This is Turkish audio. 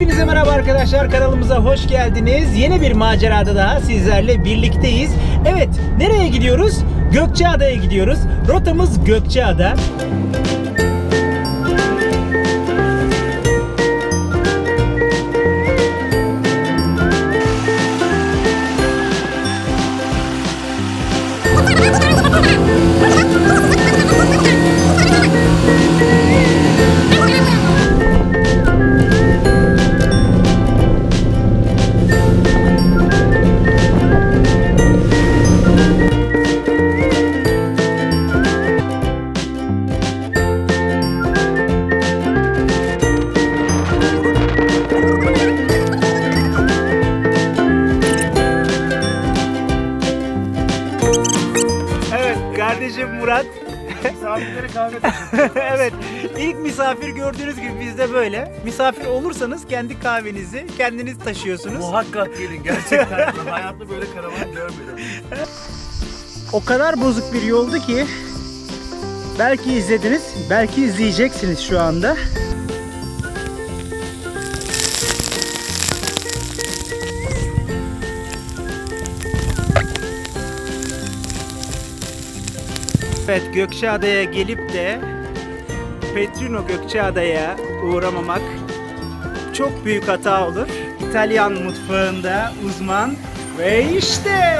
Hepinize merhaba arkadaşlar kanalımıza hoş geldiniz. Yeni bir macerada daha sizlerle birlikteyiz. Evet nereye gidiyoruz? Gökçeada'ya gidiyoruz. Rotamız Gökçeada. Evet kardeşim Murat. Misafirlere kahve evet ilk misafir gördüğünüz gibi bizde böyle. Misafir olursanız kendi kahvenizi kendiniz taşıyorsunuz. Muhakkak gelin gerçekten. Hayatta böyle karavan görmedim. O kadar bozuk bir yoldu ki belki izlediniz, belki izleyeceksiniz şu anda. Evet Gökçeada'ya gelip de Petrino Gökçeada'ya uğramamak çok büyük hata olur. İtalyan mutfağında uzman ve işte